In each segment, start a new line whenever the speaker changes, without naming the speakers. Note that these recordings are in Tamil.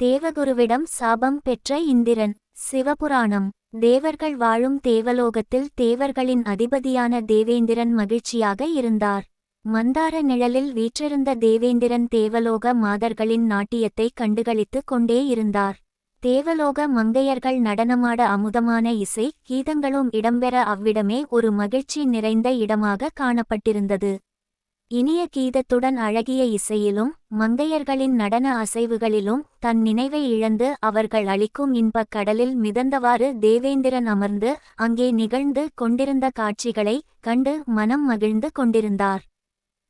தேவகுருவிடம் சாபம் பெற்ற இந்திரன் சிவபுராணம். தேவர்கள் வாழும் தேவலோகத்தில் தேவர்களின் அதிபதியான தேவேந்திரன் மகிழ்ச்சியாக இருந்தார். மந்தார நிழலில் வீற்றிருந்த தேவேந்திரன் தேவலோக மாதர்களின் நாட்டியத்தை கண்டுகளித்துக் கொண்டே இருந்தார். தேவலோக மங்கையர்கள் நடனமாட அமுதமான இசை கீதங்களும் இடம்பெற அவ்விடமே ஒரு மகிழ்ச்சி நிறைந்த இடமாக காணப்பட்டிருந்தது. இனிய கீதத்துடன் அழகிய இசையிலும் மங்கையர்களின் நடன அசைவுகளிலும் தன் நினைவை இழந்து அவர்கள் அளிக்கும் இன்பக் கடலில் மிதந்தவாறு தேவேந்திரன் அமர்ந்து அங்கே நிகழ்ந்து கொண்டிருந்த காட்சிகளை கண்டு மனம் மகிழ்ந்து கொண்டிருந்தார்.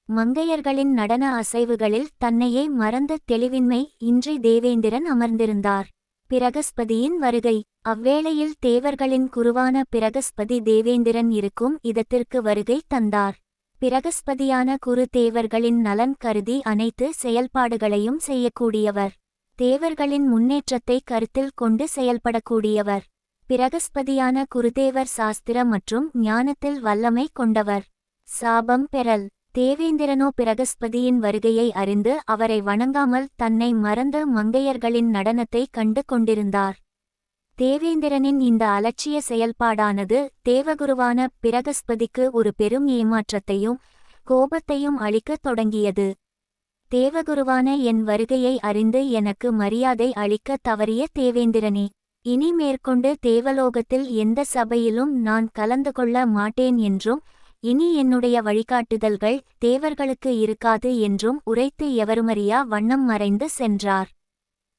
மங்கையர்களின் நடன அசைவுகளில் தன்னையே மறந்த தெளிவின்மை இன்றி தேவேந்திரன் அமர்ந்திருந்தார். பிரகஸ்பதியின் வருகை. அவ்வேளையில் தேவர்களின் குருவான பிரகஸ்பதி தேவேந்திரன் இருக்கும் இடத்திற்கு வருகை தந்தார். பிரகஸ்பதியான குரு தேவர்களின் நலன் கருதி அனைத்து செயல்பாடுகளையும் செய்யக்கூடியவர். தேவர்களின் முன்னேற்றத்தை கருத்தில் கொண்டு செயல்படக்கூடியவர். பிரகஸ்பதியான குருதேவர் சாஸ்திர மற்றும் ஞானத்தில் வல்லமை கொண்டவர். சாபம் பெறல். தேவேந்திரனோ பிரகஸ்பதியின் வருகையை அறிந்து அவரை வணங்காமல் தன்னை மறந்த மங்கையர்களின் நடனத்தை கண்டு கொண்டிருந்தார். தேவேந்திரனின் இந்த அலட்சிய செயல்பாடானது தேவகுருவான பிரகஸ்பதிக்கு ஒரு பெரும் ஏமாற்றத்தையும் கோபத்தையும் அளிக்கத் தொடங்கியது. தேவகுருவான என் வருகையை அறிந்து எனக்கு மரியாதை அளிக்கத் தவறிய தேவேந்திரனே இனி மேற்கொண்டு தேவலோகத்தில் எந்த சபையிலும் நான் கலந்து கொள்ள மாட்டேன் என்றும் இனி என்னுடைய வழிகாட்டுதல்கள் தேவர்களுக்கு இருக்காது என்றும் உரைத்து எவருமறியா வண்ணம் மறைந்து சென்றார்.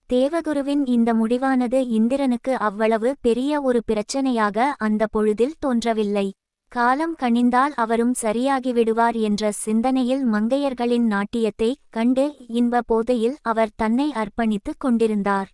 தேவகுருவின் இந்த முடிவானது இந்திரனுக்கு அவ்வளவு பெரிய ஒரு பிரச்சனையாக அந்த பொழுதில் தோன்றவில்லை. காலம் கணிந்தால் அவரும் சரியாகிவிடுவார் என்ற சிந்தனையில் மங்கையர்களின் நாட்டியத்தை கண்டு இன்ப போதையில் அவர் தன்னை அர்ப்பணித்துக் கொண்டிருந்தார்.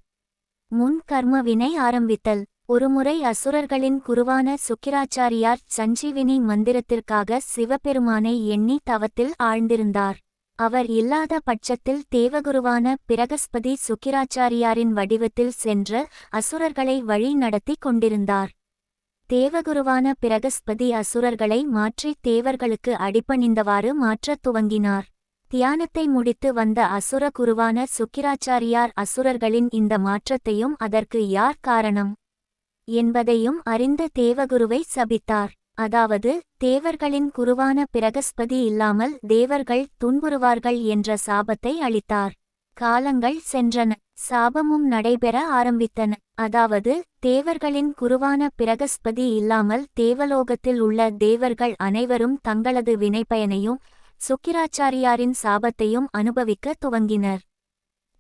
முன் கர்ம வினை ஆரம்பித்தல். ஒருமுறை அசுரர்களின் குருவான சுக்கிராச்சாரியார் சஞ்சீவினி மந்திரத்திற்காக சிவபெருமானை எண்ணி தவத்தில் ஆழ்ந்திருந்தார். அவர் இல்லாத பட்சத்தில் தேவகுருவான பிரகஸ்பதி சுக்கிராச்சாரியாரின் வடிவத்தில் சென்று அசுரர்களை வழி நடத்தி கொண்டிருந்தார். தேவகுருவான பிரகஸ்பதி அசுரர்களை மாற்றி தேவர்களுக்கு அடிபணிந்தவாறு மாற்றத் துவங்கினார். தியானத்தை முடித்து வந்த அசுர குருவான சுக்கிராச்சாரியார் அசுரர்களின் இந்த மாற்றத்தையும் அதற்கு யார் காரணம்? என்பதையும் அறிந்த தேவகுருவை சபித்தார். அதாவது தேவர்களின் குருவான பிரகஸ்பதி இல்லாமல் தேவர்கள் துன்புறுவார்கள் என்ற சாபத்தை அளித்தார். காலங்கள் சென்றன. சாபமும் நடைபெற ஆரம்பித்தன. அதாவது தேவர்களின் குருவான பிரகஸ்பதி இல்லாமல் தேவலோகத்தில் உள்ள தேவர்கள் அனைவரும் தங்களது வினைப்பயனையும் சுக்கிராச்சாரியாரின் சாபத்தையும் அனுபவிக்க துவங்கினர்.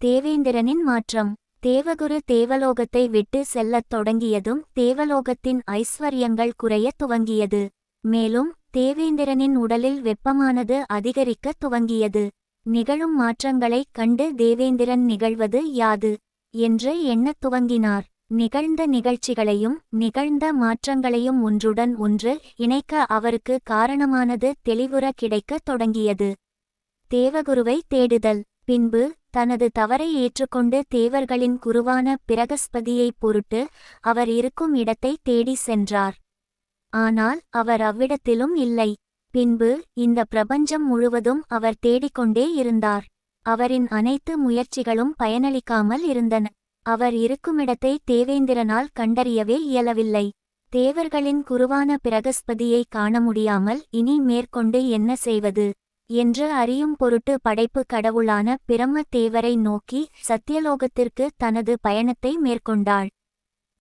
தேவேந்திரனின் மாற்றம். தேவகுரு தேவலோகத்தை விட்டு செல்லத் தொடங்கியதும் தேவலோகத்தின் ஐஸ்வர்யங்கள் குறையத் துவங்கியது. மேலும் தேவேந்திரனின் உடலில் வெப்பமானது அதிகரிக்கத் துவங்கியது. நிகழும் மாற்றங்களைக் கண்டு தேவேந்திரன் நிகழ்வது யாது? என்று எண்ணத் துவங்கினார். நிகழ்ந்த நிகழ்ச்சிகளையும் நிகழ்ந்த மாற்றங்களையும் ஒன்றுடன் ஒன்று இணைக்க அவருக்கு காரணமானது தெளிவுற கிடைக்கத் தொடங்கியது. தேவகுருவை தேடுதல். பின்பு தனது தவறை ஏற்றுக்கொண்டு தேவர்களின் குருவான பிரகஸ்பதியைப் பொருட்டு அவர் இருக்கும் இடத்தை தேடி சென்றார். ஆனால் அவர் அவ்விடத்திலும் இல்லை. பின்பு இந்த பிரபஞ்சம் முழுவதும் அவர் தேடிக்கொண்டே இருந்தார். அவரின் அனைத்து முயற்சிகளும் பயனளிக்காமல் இருந்தன. அவர் இருக்குமிடத்தை தேவேந்திரனால் கண்டறியவே இயலவில்லை. தேவர்களின் குருவான பிரகஸ்பதியை காண முடியாமல் இனி மேற்கொண்டு என்ன செய்வது? என்று அறியும் பொருட்டு படைப்பு கடவுளான பிரம்ம தேவரை நோக்கி சத்தியலோகத்திற்கு தனது பயணத்தை மேற்கொண்டாள்.